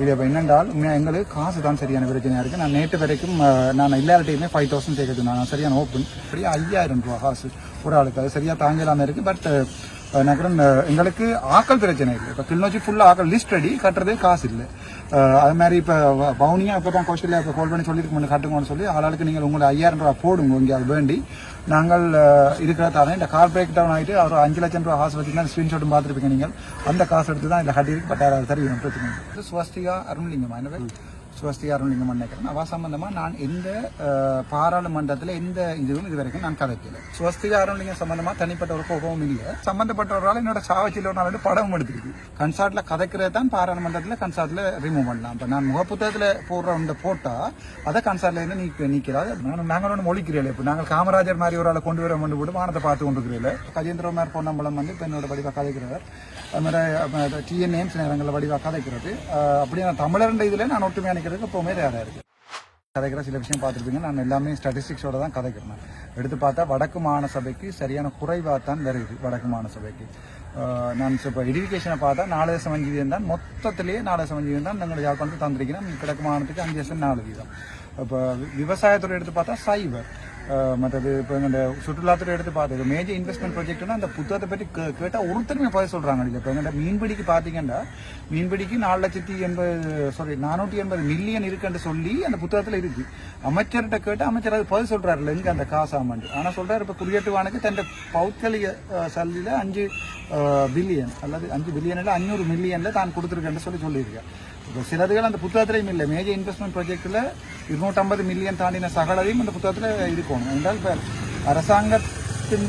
இது இப்போ என்னென்றால் உண்மையாக எங்களுக்கு காசு தான் சரியான பிரச்சனையாக இருக்குது நான் நேற்று வரைக்கும் நான் எல்லார்ட்டையுமே ஃபைவ் தௌசண்ட் சேர்க்கறது நான் சரியான ஓப்பன் அப்படியே ஐயாயிரம் ரூபா காசு ஒரு ஆளுக்கு. அது சரியாக தாங்கலாமல் இருக்குது பட் நகரம் எங்களுக்கு ஆக்கள் பிரச்சனை இல்லை. இப்போ கிளிநொச்சி ஃபுல்லாக ஆக்கள் லிஸ்ட் ரெடி கட்டுறதே காசு இல்லை. அது மாதிரி இப்போ பவுனியா இப்போ தான் கோஸ்டலில் இப்போ கால் பண்ணி சொல்லியிருக்கோம் கட்டுங்கன்னு சொல்லி ஆளாளுக்கு நீங்கள் உங்களை ஐயாயிரம் ரூபா போடுங்க இங்கே அது வேண்டி. நாங்கள் இருக்கிற தானே இந்த கார் பிரேக் டவுன் ஆகிட்டு ஒரு அஞ்சு லட்சம் ரூபா காசு வச்சுன்னா ஸ்க்ரீன்ஷாட்டும் பார்த்துருப்பீங்க நீங்கள். அந்த காசு எடுத்து தான் இதில் கட்டியிருக்கு பட்டாயிரம் அது பிரச்சனை இல்லை. சுவஸ்திகா அருண்லிங்கம் என்ன ஸ்வஸ்தி அருண்லிங்கம் அண்ணன் அவ சம்பந்தமா நான் எந்த பாராளுமன்றத்தில் எந்த இதுவும் இது வரைக்கும் நான் கதைக்கல. சுவஸ்தி அருண்லிங்கம் சம்பந்தமா தனிப்பட்ட ஒரு கோபமும் இல்லை. சம்பந்தப்பட்டவரால் என்னோட சாவச்சியில் ஒரு நாள் படமும் எடுத்துருக்கு. கன்சார்ட்ல கதைக்கிறது தான் பாராளுமன்றத்தில் கன்சார்ட்ல ரிமூவ் பண்ணலாம். இப்போ நான் முகப்புத்தகத்தில் போடுற அந்த போட்டா அதை கன்சார்ட்ல இருந்து நீக்க நீக்கிறாது நான் நாங்கள் ஒன்று மொழிக்கிறீர்கள் இப்போ. நாங்கள் காமராஜர் மாதிரி ஒரு ஆளை கொண்டு வர கொண்டு போட்டு வானத்தை பார்த்து கொண்டு இருக்கிறீர்கள் கஜேந்திரமார் பொன்னம்பலம் வந்து இப்போ என்னோட வடிவாக கதைக்கிறவர் அது மாதிரி டிஎன் நேம்ஸ் நேரங்களில் வடிவாக கதைக்கிறது. அப்படி நான் தமிழர்ன்ற இதில் நான் ஒற்றுமையாக கதைக்கிறதுக்கு எப்போவுமே தயாராக இருக்கு. கதைக்கிற சில விஷயம் பார்த்துருப்பீங்க. நான் எல்லாமே ஸ்டாட்டிஸ்டிக்ஸோட தான் கதைக்கிறேன். எடுத்து பார்த்தா வடக்கு மாகாண சபைக்கு சரியான குறைவாக தான் வருது வடக்கு மாகாண சபைக்கு நான் இப்போ எடிஃபிகேஷனை பார்த்தா நாலு தசம் அஞ்சு வீதம் தான். மொத்தத்திலேயே நாலு தசம் அஞ்சு வீதம் தான் நாங்கள் யாழ்ப்பாணத்துக்கு தந்திருக்கிறோம் கிழக்கு மாகாணத்துக்கு அஞ்சு லட்சம் நாலு வீதம். இப்போ விவசாயத்துறை எடுத்து பார்த்தா சைபர் மற்றது இப்போ இந்த சுற்றுலாத்துறை எடுத்து பார்த்தது மேஜர் இன்வெஸ்ட்மெண்ட் ப்ராஜெக்ட்னா அந்த புத்தகத்தை பற்றி கேட்டால் ஒருத்தருமே பதில் சொல்கிறாங்க இல்லை இப்போ எங்கள்கிட்ட மீன்பிடிக்கு பார்த்தீங்கன்னா மீன்பிடிக்கு நாலு லட்சத்தி எண்பது சாரி நானூற்றி எண்பது மில்லியன் இருக்குன்னு சொல்லி அந்த புத்தகத்தில் இருக்கு அமைச்சர்கிட்ட கேட்டால் அமைச்சர் அது பதில் இல்லை எனக்கு அந்த காசு ஆமாண்டு ஆனால் சொல்கிறார் இப்போ குடியேற்றுவானுக்கு தன் பௌத்கலிக சல்லியில் அஞ்சு பில்லியன் அல்லது அஞ்சு பில்லியன் இல்லை அஞ்சூறு மில்லியனில் தான் கொடுத்துருக்கேன்னு சொல்லி சொல்லியிருக்கேன் சிலதுகள் அந்த புத்தகத்திலையும் இல்லை. மேஜர் இன்வெஸ்ட்மெண்ட் ப்ராஜெக்டில் இருநூற்றம்பது மில்லியன் தாண்டின சகலதையும் அந்த புத்தகத்தில் இருக்கணும். என்றால் இப்போ அரசாங்கத்தின்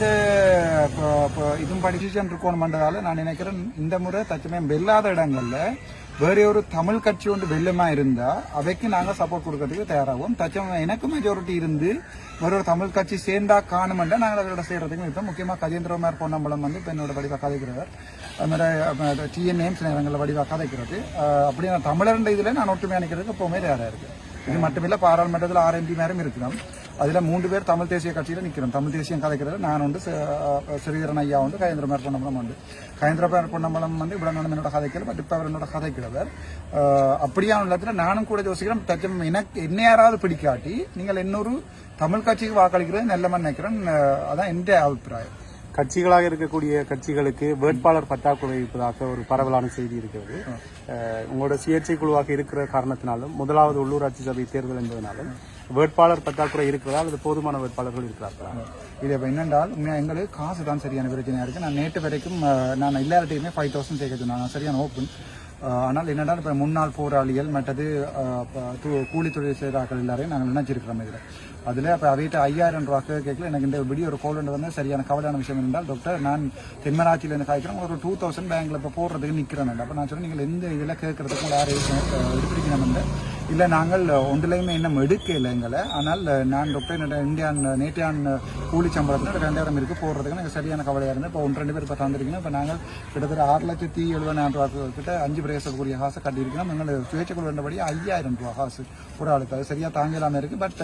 இதுவும் படிச்சுட்டு இருக்கணும்ன்றதால நான் நினைக்கிறேன் இந்த முறை தச்சமயம் வெல்லாத இடங்களில் வேற ஒரு தமிழ் கட்சி ஒன்று வெள்ளமா இருந்தா அவைக்கு நாங்க சப்போர்ட் கொடுக்கறதுக்கு தயாராகும் தச்சம் எனக்கு மெஜாரிட்டி இருந்து வேற ஒரு தமிழ் கட்சி சேர்ந்தா காணுமெண்டா நாங்கள் அதோட சேர்றதுக்கு இப்போ முக்கியமா கஜேந்திரமார் பொன்னம்பலம் வந்து இப்போ என்னோட வடிவா கதைக்கிறவர் அது மாதிரி டிஎன் நேம்ஸ் நேரங்களில் வடிவா கதைக்கிறது. அப்படி நான் தமிழர்ன்ற இதில் நான் ஒற்றுமை அணிக்கிறதுக்கு எப்பவுமே தயாராக இருக்கு இது மட்டுமில்ல பாராளுமன்றத்தில் ஆர்எம்பி மேரம் இருக்கிறோம் அதில் மூன்று பேர் தமிழ் தேசிய கட்சியில் நிற்கிறோம் தமிழ் தேசியம் கலைக்கிறது நான் உண்டு ஸ்ரீதரன் ஐயா உண்டு கயேந்திரமார் பொன்னம்பலம் உண்டு கயேந்திரமார் பொன்னம்பலம் வந்து இவ்வளோ நான் என்னோட கதைக்கல பட் இப்போ அவர் என்னோட கதைக்கிறவர் அப்படியான உள்ளத்தில் நானும் கூட யோசிக்கிறேன் தச்சம் எனக்கு என்ன யாராவது பிடிக்காட்டி நீங்கள் இன்னொரு தமிழ் கட்சிக்கு வாக்களிக்கிறது நல்லமன்னு நினைக்கிறேன். அதான் எந்த அபிப்பிராயம். கட்சிகளாக இருக்கக்கூடிய கட்சிகளுக்கு வேட்பாளர் பற்றாக்குறை இருப்பதாக ஒரு பரவலான செய்தி இருக்கிறது. உங்களோட சுயேட்சை குழுவாக இருக்கிற காரணத்தினாலும் முதலாவது உள்ளூராட்சி சபை தேர்தல் என்பதனாலும் வேட்பாளர் பற்றாக்குறை இருக்கிறதா அல்லது போதுமான வேட்பாளர்கள் இருக்கிறார்களா இது இப்போ என்னென்றால் உண்மையாக எங்களுக்கு காசு தான் சரியான பிரச்சனையாக இருக்குது நான் நேற்று வரைக்கும் நான் எல்லார்ட்டையுமே ஃபைவ் தௌசண்ட் சேர்க்க நான் சரியான ஓப்பன் ஆனால் என்னென்றால் இப்போ முன்னாள் போராளிகள் மற்றது அஹ், இப்ப கூலி தொழில் செய்கிறார்கள் எல்லாரையும் நாங்கள் நினைச்சிருக்கிறோம் இதில். அதில் இப்போ அவைகிட்ட ஐயாயிரம் ரூபா கேட்கல. எனக்கு இந்த விடிய ஒரு கோல் வந்து சரியான கவலையான விஷயம் என்றால் டாக்டர் நான் தென்மராட்சியிலேருந்து காய்க்கிறேன். ஒரு டூ தௌசண்ட் பேங்க்ல இப்போ போடுறதுக்கு நிற்கிறேன் அப்போ நான் சொன்னேன் நீங்கள் எந்த இதில் கேட்கறதுக்கு யாரையும் எடுத்துருக்கணும் இல்லை நாங்கள் ஒன்றிலையுமே இன்னும் எடுக்கல எங்களை. ஆனால் நான் டாக்டர் இந்தியான் நேட்டியான் கூலி சம்பளத்தில் ரெண்டாயிரம் இருக்குது போடுறதுக்கு எனக்கு சரியான கவலையாக இருந்தது. இப்போ ஒன்று ரெண்டு பேர் இப்போ தந்திருக்கணும் இப்போ நாங்கள் கிட்டத்தட்ட ஆறு லட்சத்தி எழுபதாயிரம் ரூபா கிட்ட அஞ்சு பிரேசக்கூடிய காசு கட்டியிருக்கோம் எங்களை சுயேட்சை வேண்டபடி ஐயாயிரம் ரூபா காசு ஒரு ஆளுக்கு. அது சரியாக தாங்கலாமல் இருக்குது பட்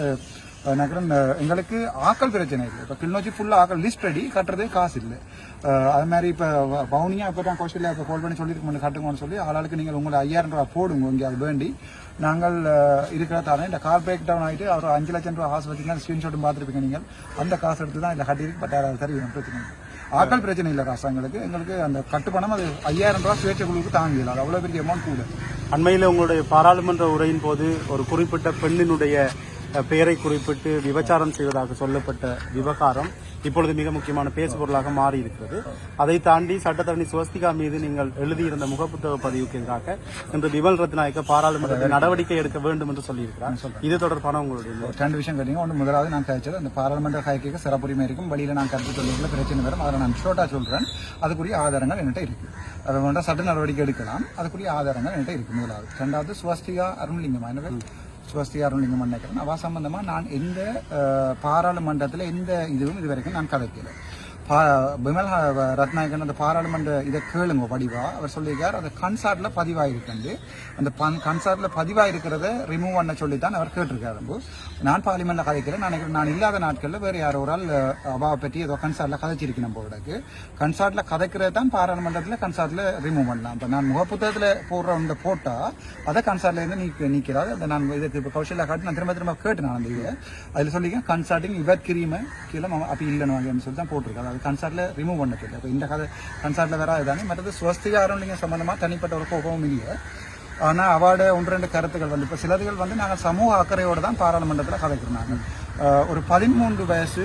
எங்களுக்கு ஆக்கள் பிரச்சனை இல்லை. இப்போ கிளிநொச்சி ஃபுல்லாக ஆக்கள் லிஸ்ட் அடி கட்டுறதே காசு இல்லை. அது மாதிரி இப்போ பவுனியாக இப்போ தான் கோஸ்டலில் இப்போ கால் பண்ணி சொல்லியிருக்கோம் கட்டுங்கன்னு சொல்லி ஆளாளுக்கு நீங்கள் உங்களை ஐயாயிரம் ரூபா போடுங்க இங்கே அது வேண்டி. நாங்கள் இருக்கிற தானே இந்த கார் பிரேக் டவுன் ஆகிட்டு ஒரு அஞ்சு லட்சம் ரூபா காசு வச்சுருந்தா ஸ்க்ரீன்ஷாட்டும் பார்த்துருப்பீங்க நீங்கள். அந்த காசு எடுத்து தான் இதில் கட்டியிருக்கு பட் அது சரி பிரச்சனை இல்லை. ஆக்கள் பிரச்சனை இல்லை காசு எங்களுக்கு. எங்களுக்கு அந்த கட்டுப்பணம் அது ஐயாயிரம் ரூபா சுயேட்சை குழுவுக்கு தாங்கல அது அவ்வளோ பெரிய அமௌண்ட் கூட. அண்மையில் உங்களுடைய பாராளுமன்ற உரையின் போது ஒரு குறிப்பிட்ட பெண்ணினுடைய பெயரை குறிப்பிட்டு விபச்சாரம் செய்வதாக சொல்லப்பட்ட விவகாரம் இப்பொழுது மிக முக்கியமான பேசுபொருளாக மாறி இருக்கிறது அதை தாண்டி சட்டத்தரணி சுவஸ்திகா மீது நீங்கள் எழுதியிருந்த முகப்புத்தக பதிவுக்கு எதிராக இன்று விமல் ரத்நாயக்க பாராளுமன்றத்தில் நடவடிக்கை எடுக்க வேண்டும் என்று சொல்லியிருக்கிறார். இது தொடர்பான உங்களுடைய ரெண்டு விஷயம் கேட்டீங்க. ஒன்று முதலாவது நான் கழிச்சது அந்த பாராளுமன்ற காய்க்கு சிறப்புரிமை இருக்கும். வழியில் நான் கருத்து சொல்லிக்கல பிரச்சனை வரும். அதை நான் ஷோட்டா சொல்கிறேன் அதுக்குரிய ஆதாரங்கள் என்கிட்ட இருக்கு. அதை வேண்டா சட்ட நடவடிக்கை எடுக்கலாம். அதுக்குரிய ஆதாரங்கள் என்கிட்ட இருக்கு முதலாவது. ரெண்டாவது சுவஸ்திகா அருண்லிங்கம். எனவே ஸ்வஸ்தி அருண்லிங்கம் நினைக்கிறேன் அவ சம்பந்தமாக நான் எந்த பாராளுமன்றத்தில் எந்த இதுவும் இது வரைக்கும் நான் கதைக்கலை பா பிமல் ரத்நாயகன் அந்த பாராளுமன்ற இதை கேளுங்க வடிவா அவர் சொல்லியிருக்கார் அது கன்சார்ட்ல பதிவாயிருக்கு அந்த பன் கன்சார்ட்ல பதிவாயிருக்கிறத ரிமூவ் பண்ண சொல்லி தான் அவர் கேட்டிருக்காரு. நான் பார்லிமெண்ட்ல கதைக்கிறேன். நான் நினைக்கிறேன் நான் இல்லாத நாட்கள்ல வேற யாரோ ஒரு ஆள் அபாவை பற்றி ஏதோ கன்சார்ட்ல கதைச்சிருக்கு நம்ம உடக்கு கன்சார்ட்ல கதைக்கிறது தான் பாராளுமன்றத்தில் கன்சார்ட்ல ரிமூவ் பண்ணலாம். இப்போ நான் முகப்புத்தகத்தில் போடுற அந்த போட்டா அதை கன்சார்ட்ல இருந்து நீக்க நீக்கிறாரு. அதை நான் இதுக்கு இப்போ கௌசல்யா காட்டி நான் திரும்ப திரும்ப கேட்டு நான் அந்த இதை. அதில் சொல்லியிருக்கேன் கன்சார்ட்டிங் இவர் கிரீமை கீழே அப்படி இல்லைன்னு வாங்கன்னு சொல்லி தான் போட்டிருக்காரு. அது ரிமூவ் பண்ண இப்போ இந்த கதை கன்சார்ட்ல வேற அதுதானே மற்றது ஸ்வஸ்திக ஆரோக்கியம் சம்மந்தமாக தனிப்பட்ட ஒரு கோபமும் இல்லை ஆனால் அவார்டு ஒன்று ரெண்டு கருத்துக்கள் வந்து இப்போ சிலர்கள் வந்து நாங்கள் சமூக அக்கறையோடு தான் பாராளுமன்றத்தில் கதைக்கிறோம் நாங்கள் ஒரு பதிமூன்று வயசு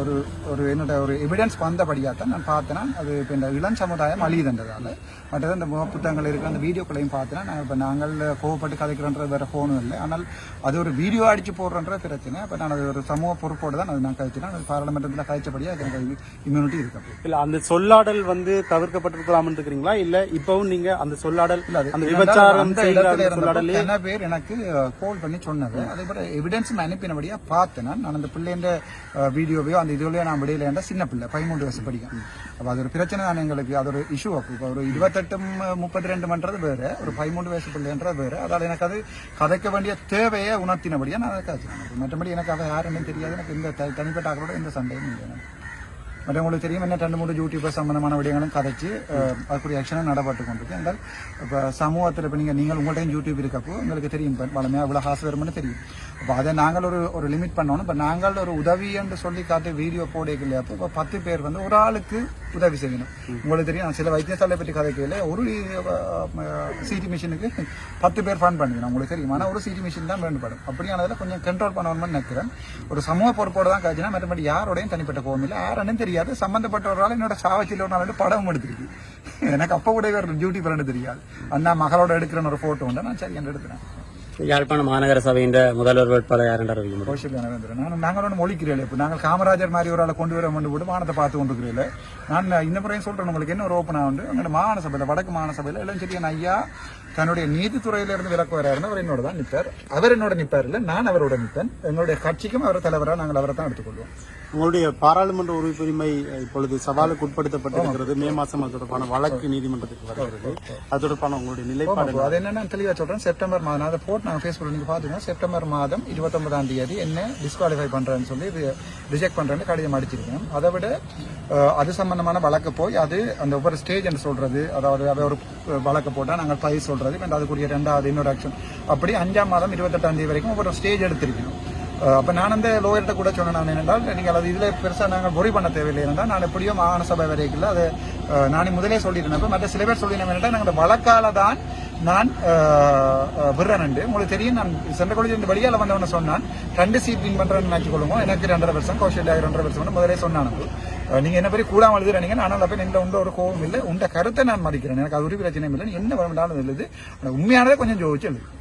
ஒரு ஒரு என்னோட ஒரு எவிடன்ஸ் வந்தபடியாக தான் நான் பார்த்தேன்னா அது இப்போ இந்த இளம் சமுதாயம் அழியுதுன்றதால. மற்றது இந்த முக புத்தகங்கள் இருக்கிற அந்த வீடியோக்களையும் பார்த்தேன்னா நாங்கள் இப்போ நாங்கள் கோவப்பட்டு கதைக்கிறோன்றது வேற ஃபோனும் இல்லை. ஆனால் அது ஒரு வீடியோ அடிச்சு போடுறன்ற பிரச்சனை. அப்போ நான் அது ஒரு சமூக பொறுப்போடு தான் அது நான் கழிச்சினா அது பாராளுமன்றத்தில் கழிச்சபடியாக அது எனக்கு இம்யூனிட்டி இருக்கு. இல்ல அந்த சொல்லாடல் வந்து தவிர்க்கப்பட்டிருக்கலாம்னு இருக்கிறீங்களா? இல்ல இப்பவும் நீங்க அந்த சொல்லாடல் இல்ல, அந்த விபச்சாரம் சொல்லாடலே என்ன பேர் எனக்கு கால் பண்ணி சொன்னது. அதே போல எவிடன்ஸ் அனுப்பினபடியா பார்த்தேன் நான். நான் அந்த பிள்ளைன்ற இருபதையோ அந்த இதுலையோ நான் விடையில இருந்த சின்ன பிள்ளை பதிமூன்று வயசு படிக்கும். அப்ப அது ஒரு பிரச்சனை தான் எங்களுக்கு அது ஒரு இஷ்யூ அப்போ இப்போ ஒரு இருபத்தெட்டு முப்பத்தி ரெண்டுமன்றது வேறு ஒரு பதிமூன்று வயசு பிள்ளைன்றது வேறு. அதால் எனக்கு அது கதைக்க வேண்டிய தேவையை உணர்த்தினபடியா நான் அதை மற்றபடி எனக்கு அவன் யாருன்னு தெரியாது. எனக்கு இந்த தனிப்பட்ட ஆக்களோட எந்த சண்டையும் இல்லை. மற்ற உங்களுக்கு தெரியும் என்ன ரெண்டு மூணு யூடியூபர் சம்பந்தமான விடயங்களும் கதைச்சு அதுக்குரிய ஆக்ஷனும் நடப்பட்டு கொண்டிருக்கு. என்றால் இப்போ சமூகத்தில் இப்போ நீங்கள் நீங்கள் உங்கள்கிட்ட யூடியூப் இருக்கப்போ உங்களுக்கு தெரியும் இப்போ வளமையாக இவ்வளோ காசு வருமானு தெரியும். அப்போ அதை நாங்கள் ஒரு ஒரு லிமிட் பண்ணணும். இப்போ நாங்கள் ஒரு உதவி என்று சொல்லி காட்டு வீடியோ போடல அப்போ இப்போ பத்து பேர் வந்து ஒரு ஆளுக்கு உதவி செய்யணும். உங்களுக்கு தெரியும் நான் சில வைத்தியசாலை பற்றி கதைக்கையில் ஒரு சிடி மிஷினுக்கு பத்து பேர் ஃபண்ட் பண்ணிக்கணும். உங்களுக்கு தெரியும். ஆனால் ஒரு சிடி மிஷின் தான் வேண்டுபடும். அப்படியானதில் கொஞ்சம் கண்ட்ரோல் பண்ணணும்னு நினைக்கிறேன். ஒரு சமூக பொறுப்போடு தான் காய்ச்சினா மற்றபடி யாரோடையும் தனிப்பட்ட கோவம் இல்லை. யாருன்னு தெரியாது. சம்பந்தப்பட்ட ஒரு ஆள் என்னோட சாவச்சியில் ஒரு நாள் படம் எடுத்துருக்கு. எனக்கு அப்போ கூட டியூட்டி பண்ணு தெரியாது. அண்ணா மகளோட எடுக்கிறேன்னு ஒரு ஃபோட்டோ உண்டு. நான் சரி என்று எடுக்கிறேன் யாழ்ப்பாண மாநகர சபையின் முதல்வர் வேட்பாளர் யாரென்று அறிவிக்க முடியும். நான் நாங்கள் ஒன்று மொழிக்கிறீர்கள் இப்போ. நாங்கள் காமராஜர் மாதிரி ஒரு ஆளை கொண்டு வர வேண்டும் போட்டு வானத்தை பார்த்து கொண்டிருக்கிறீர்கள். நான் இந்த முறையும் சொல்கிறேன் உங்களுக்கு என்ன ஒரு ஓப்பனாக உண்டு? எங்களோட மாகாண சபையில் வடக்கு மாகாண சபையில் எல்லாம் இளஞ்செடியன் ஐயா தன்னுடைய நீதித்துறையில இருந்து விலக்கு வராருன்னு அவர் என்னோட தான் நிற்பார் அவர் என்னோட நிற்பார் இல்லை நான் அவரோட நிற்பேன் எங்களுடைய கட்சிக்கும் அவர் தலைவராக நாங்கள் அவரை தான் எடுத்துக்கொள்வோம். உங்களுடைய பாராளுமன்ற உறுப்புரிமை இப்பொழுது சவாலுக்கு உட்படுத்தப்பட்டிருக்கிறது. மே மாசம் அது தொடர்பான வழக்கு நீதிமன்றத்துக்கு வருகிறது. அது தொடர்பான உங்களுடைய நிலைப்பாடு அது என்னன்னு தெளிவாக சொல்றேன். செப்டம்பர் மாதம் அதை போட்டு நாங்கள் ஃபேஸ்புக்கில் நீங்கள் பார்த்தீங்கன்னா செப்டம்பர் மாதம் இருபத்தொன்பதாம் தேதி என்ன டிஸ்குவாலிஃபை பண்ணுறேன்னு சொல்லி ரிஜெக்ட் பண்ணுறேன்னு கடிதம் அடிச்சிருக்கேன். அதை விட அது சம்பந்தமான வழக்கு போய் அது அந்த ஒவ்வொரு ஸ்டேஜ் என்று சொல்றது அதாவது அதை ஒரு வழக்கு போட்டால் நாங்கள் பதிவு சொல்றது and அதுக்குரிய ரெண்டாவது இன்னொரு அப்படி அஞ்சாம் மாதம் இருபத்தெட்டாம் தேதி வரைக்கும் ஒவ்வொரு ஸ்டேஜ் எடுத்திருக்கணும். அப்போ அப்ப நான் அந்த லோயர்கிட்ட கூட சொன்னேன் நான் என்னென்றால் நீங்கள் அது இதுல பெருசா நாங்கள் பொறி பண்ண தேவையில்லை என்றால் நான் எப்படியோ மாகாண சபை வரைக்கும் அது நானே முதலே சொல்லியிருந்தேன். மற்ற சில பேர் சொல்லியிருந்தேன் என்னென்றால் நாங்கள் வழக்கால தான் நான் விடுறேன் உங்களுக்கு தெரியும் நான் சென்ற காலேஜ் இந்த வழியால் வந்தவன சொன்னான். ரெண்டு சீட் வின் பண்றேன்னு நினைச்சுக்கொள்ளுங்க எனக்கு ரெண்டரை வருஷம் கௌஷல்யா ரெண்டரை வருஷம் முதலே சொன்னான் அஹ் நீங்க என்ன பெரிய கூடாமல் எழுதுறீங்கன்னு ஆனால் அப்ப எங்களை உண்ட ஒரு கோபம் இல்லை. உண்ட கருத்தை நான் மதிக்கிறேன். எனக்கு அது ஒரு பிரச்சனையும் இல்லை. என்ன வரமிட்டாலும் எழுது. உண்மையானதை கொஞ்சம் ஜோதிச்சு எழுது.